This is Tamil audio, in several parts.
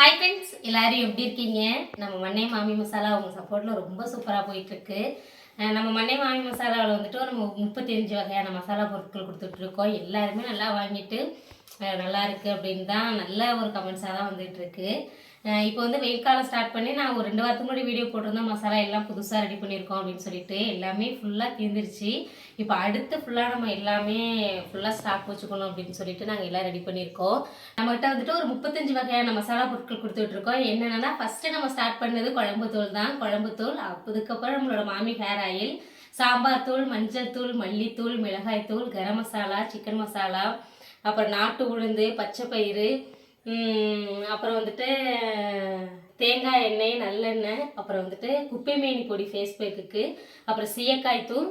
ஹாய் ஃப்ரெண்ட்ஸ் எல்லாரும் எப்படி இருக்கீங்க? நம்ம மண்ணை மாமி மசாலா உங்கள் சப்போர்ட்டில் ரொம்ப சூப்பராக போயிட்டுருக்கு. நம்ம மண்ணை மாமி மசாலாவில் வந்துட்டு நம்ம முப்பத்தஞ்சு வகையான மசாலா பொருட்கள் கொடுத்துட்ருக்கோம். எல்லாருமே நல்லா வாங்கிட்டு நல்லா இருக்குது அப்படின்னு தான் நல்ல ஒரு கமெண்ட்ஸாக தான் வந்துட்டுருக்கு இப்போ வந்து வெயில் காலம் ஸ்டார்ட் பண்ணி நான் ஒரு ரெண்டு வாரத்துக்கு முன்னாடி வீடியோ போட்டிருந்தோம். மசாலா எல்லாம் புதுசாக ரெடி பண்ணியிருக்கோம் அப்படின்னு சொல்லிட்டு. எல்லாமே ஃபுல்லாக தீர்ந்துருச்சு இப்போ அடுத்து ஃபுல்லாக நம்ம எல்லாமே ஃபுல்லாக ஸ்டாக் வச்சுக்கணும் அப்படின்னு சொல்லிட்டு நாங்கள் எல்லாம் ரெடி பண்ணியிருக்கோம். நம்மகிட்ட வந்துட்டு ஒரு முப்பத்தஞ்சு வகையான மசாலா பொருட்கள் கொடுத்துட்ருக்கோம் என்னென்னா ஃபஸ்ட்டு நம்ம ஸ்டார்ட் பண்ணது குழம்புத்தூள் தான். குழம்புத்தூள் அதுக்கப்புறம் நம்மளோட மாமி ஹேர் ஆயில் சாம்பார் தூள் மஞ்சள் தூள் மல்லித்தூள் மிளகாய் தூள் கரம் மசாலா சிக்கன் மசாலா அப்புறம் நாட்டு உளுந்து பச்சை பயிறு அப்புறம் வந்துட்டு தேங்காய் எண்ணெய் நல்லெண்ணெய் அப்புறம் வந்துட்டு குப்பை மீன் பொடி ஃபேஸ் பேக்குக்கு அப்புறம் சீயக்காய் தூள்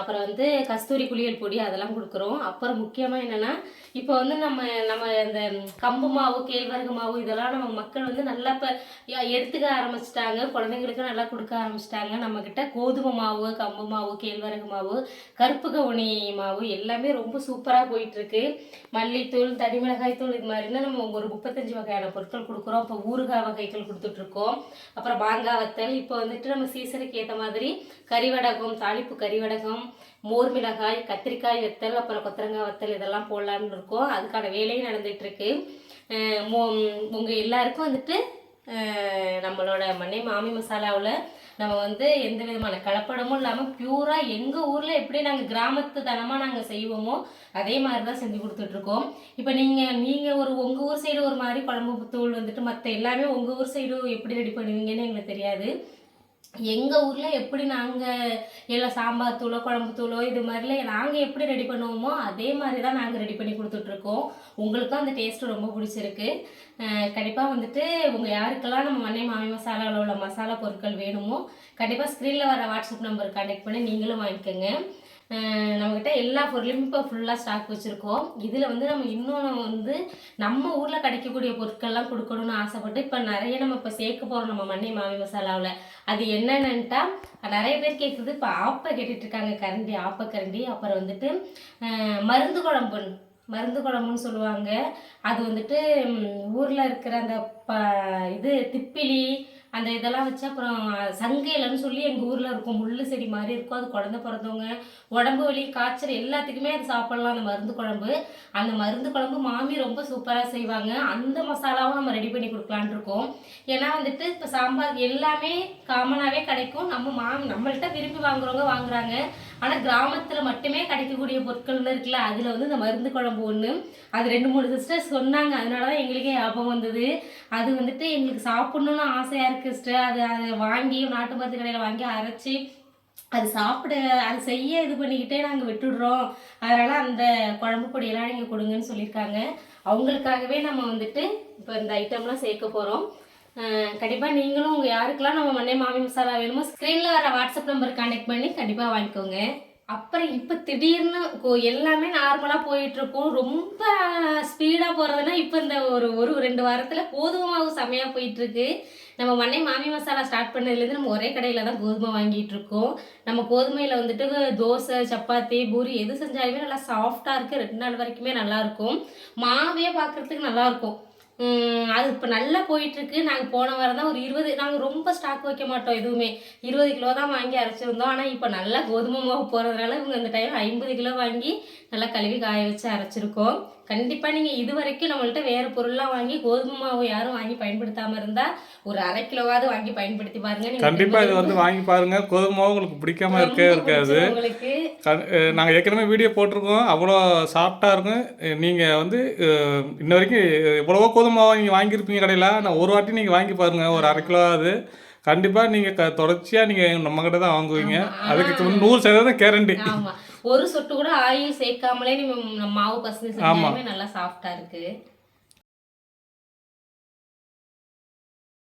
அப்புறம் வந்து கஸ்தூரி குளியல் பொடி அதெல்லாம் கொடுக்குறோம். அப்புறம் முக்கியமாக என்னென்னா இப்போ வந்து நம்ம நம்ம இந்த கம்பு மாவு கேழ்வரகு மாவு இதெல்லாம் நம்ம மக்கள் வந்து நல்லா இப்போ எடுத்துக்க ஆரம்பிச்சிட்டாங்க. குழந்தைங்களுக்கு நல்லா கொடுக்க ஆரம்பிச்சிட்டாங்க. நம்மக்கிட்ட கோதுமை மாவு கம்பு மாவு கேழ்வரகு மாவு கருப்பு கவுனி மாவு எல்லாமே ரொம்ப சூப்பராக போயிட்டுருக்கு. மல்லித்தூள் தனி மிளகாய் தூள் இது மாதிரிலாம் நம்ம ஒரு முப்பத்தஞ்சு வகையான பொருட்கள் கொடுக்குறோம். இப்போ ஊறுகாய் வகைகள் கொடுத்துட்ருக்கோம். அப்புறம் மாங்காய் வத்தல். இப்போ வந்துட்டு நம்ம சீசனுக்கு ஏற்ற மாதிரி கறிவடகம் தாளிப்பு கறிவடகம் மோர் மிளகாய் கத்திரிக்காய் வத்தல் அப்புறம் கொத்தரங்காய் வத்தல் இதெல்லாம் போடலான்னு இருக்கோம். அதுக்கான வேலையும் நடந்துகிட்ருக்கு. உங்கள் எல்லாருக்கும் வந்துட்டு நம்மளோட மண்ணை மாமி மசாலாவில் நம்ம வந்து எந்த விதமான கலப்படமும் இல்லாமல் பியூராக எங்கள் ஊரில் எப்படி நாங்கள் கிராமத்து தனமாக நாங்கள் செய்வோமோ அதே மாதிரி தான் செஞ்சு கொடுத்துட்ருக்கோம். இப்போ நீங்கள் நீங்கள் ஒரு உங்கள் ஊர் சைடு ஒரு மாதிரி குழம்பு தூள் வந்துட்டு மற்ற எல்லாமே உங்கள் ஊர் சைடு எப்படி ரெடி பண்ணுவீங்கன்னு எங்களுக்கு தெரியாது. எங்கள் ஊரில் எப்படி நாங்கள் எல்லாம் சாம்பார் தூளோ குழம்பு தூளோ இது மாதிரிலாம் நாங்கள் எப்படி ரெடி பண்ணுவோமோ அதே மாதிரி தான் நாங்கள் ரெடி பண்ணி கொடுத்துட்ருக்கோம் உங்களுக்கும் அந்த டேஸ்ட்டு ரொம்ப பிடிச்சிருக்கு. கண்டிப்பாக வந்துட்டு உங்கள் யாருக்கெல்லாம் நம்ம மண்ணை மாமி மசாலாவில் உள்ள மசாலா பொருட்கள் வேணுமோ கண்டிப்பாக ஸ்க்ரீனில் வர வாட்ஸ்அப் நம்பர் கான்டெக்ட் பண்ணி நீங்களும் வாங்கிக்கோங்க. நம்மக்கிட்ட எல்லா பொருளையும் இப்போ ஃபுல்லாக ஸ்டாக் வச்சுருக்கோம். இதில் வந்து நம்ம இன்னொன்று வந்து நம்ம ஊரில் கிடைக்கக்கூடிய பொருட்கள்லாம் கொடுக்கணும்னு ஆசைப்பட்டு இப்போ நிறைய நம்ம இப்போ சேர்க்க போகிறோம் நம்ம மண்ணை மாவி மசாலாவில். அது என்னென்னட்டா நிறைய பேர் கேட்குறது இப்போ ஆப்பை கேட்டுட்ருக்காங்க கரண்டி ஆப்பை கரண்டி. அப்புறம் வந்துட்டு மருந்து குழம்பு. மருந்து குழம்புன்னு சொல்லுவாங்க. அது வந்துட்டு ஊரில் இருக்கிற அந்த ப இது திப்பிலி அந்த இதெல்லாம் வச்சு அப்புறம் சங்கையிலன்னு சொல்லி எங்கள் ஊரில் இருக்கும். முள்ளு செடி மாதிரி இருக்கும். அது குழந்தை பிறந்தவங்க. உடம்பு வலி காய்ச்சல் எல்லாத்துக்குமே அது சாப்பிடலாம். அந்த மருந்து குழம்பு. அந்த மருந்து குழம்பு மாமி ரொம்ப சூப்பராக செய்வாங்க. அந்த மசாலாவும் நம்ம ரெடி பண்ணி கொடுக்கலான்னு இருக்கோம். ஏன்னா வந்துட்டு இப்போ சாம்பார் எல்லாமே காமனாகவே கிடைக்கும். நம்ம மாமி நம்மள்கிட்ட விரும்பி வாங்குறவங்க வாங்குறாங்க. ஆனால் கிராமத்தில் மட்டுமே கிடைக்கக்கூடிய பொருட்கள்னு இருக்குல்ல அதில் வந்து இந்த மருந்து குழம்பு ஒன்று அது ரெண்டு மூணு சிஸ்டர்ஸ் சொன்னாங்க. அதனால தான் எங்களுக்கே ஞாபகம் வந்தது. அது வந்துட்டு எங்களுக்கு சாப்பிட்ணுன்னு ஆசையாக இருக்குது சிஸ்டர் அது அதை வாங்கி நாட்டு மருந்து கடையில் வாங்கி அரைச்சி அது சாப்பிட அது செய்ய இது பண்ணிக்கிட்டே நாங்கள் விட்டுடுறோம். அதனால் அந்த குழம்பு பொடியெல்லாம் நீங்கள் கொடுங்கன்னு சொல்லியிருக்காங்க. அவங்களுக்காகவே நம்ம வந்துட்டு இப்போ இந்த ஐட்டம்லாம் சேர்க்க போகிறோம் கண்டிப்பாக நீங்களும் உங்கள் யாருக்கெல்லாம் நம்ம மண்ணை மாமி மசாலா வேணுமோ ஸ்க்ரீனில் வர வாட்ஸ்அப் நம்பர் கான்டெக்ட் பண்ணி கண்டிப்பாக வாங்கிக்கோங்க. அப்புறம் இப்போ திடீர்னு கோ எல்லாமே நார்மலாக போயிட்டுருக்கோம். ரொம்ப ஸ்பீடாக போகிறதுனா இப்போ இந்த ஒரு ஒரு ரெண்டு வாரத்தில் கோதுமை மாவு செமையாக போயிட்டுருக்கு. நம்ம மண்ணை மாமி மசாலா ஸ்டார்ட் பண்ணதுலேருந்து நம்ம ஒரே கடையில் தான் கோதுமை வாங்கிட்டு இருக்கோம் நம்ம கோதுமையில் வந்துட்டு தோசை சப்பாத்தி பூரி எது செஞ்சாலுமே நல்லா சாஃப்டாக இருக்குது ரெண்டு நாள் வரைக்குமே நல்லாயிருக்கும் மாவே பார்க்குறதுக்கு நல்லாயிருக்கும் அது இப்போ நல்லா போயிட்டுருக்கு. நாங்கள் போன வாரம் தான் ஒரு இருபது நாங்கள் ரொம்ப ஸ்டாக் வைக்க மாட்டோம் எதுவுமே. இருபது கிலோ தான் வாங்கி அரைச்சிருந்தோம். ஆனால் இப்போ நல்லா கோதுமை மாவு போகிறதுனால இவங்க இந்த டைம் ஐம்பது கிலோ வாங்கி நல்லா கழுவி காய வச்சு அரைச்சிருக்கோம். கண்டிப்பாக நீங்கள் இது வரைக்கும் நம்மள்ட்ட வேறு பொருள்லாம் வாங்கி கோதுமை மாவு யாரும் வாங்கி பயன்படுத்தாமல் இருந்தால் ஒரு அரை கிலோவாவது வாங்கி பயன்படுத்தி பாருங்க. கண்டிப்பாக இது வந்து வாங்கி பாருங்க. கோதுமை மாவு உங்களுக்கு பிடிக்காம இருக்கவே ரொம்ப இருக்காது உங்களுக்கு நாங்கள் ஏற்கனவே வீடியோ போட்டிருக்கோம். அவ்வளோ சாஃப்டாக இருக்கும். நீங்கள் வந்து இன்ன வரைக்கும் எவ்வளவோ கோதுமை மாவு நீங்கள் வாங்கியிருப்பீங்க கடையில். நான் ஒரு வாட்டி நீங்கள் வாங்கி பாருங்கள் ஒரு அரை கிலோ அது கண்டிப்பாக நீங்கள் தொடர்ச்சியாக நீங்கள் நம்மக்கிட்ட தான் வாங்குவீங்க. அதுக்கு நூறு சதவீதம் கேரண்டி. ஒரு சொட்டு கூட ஆயில் சேர்க்காமலே நீங்க மாவு பசங்க செஞ்சாலுமே நல்லா சாஃப்டா இருக்கு.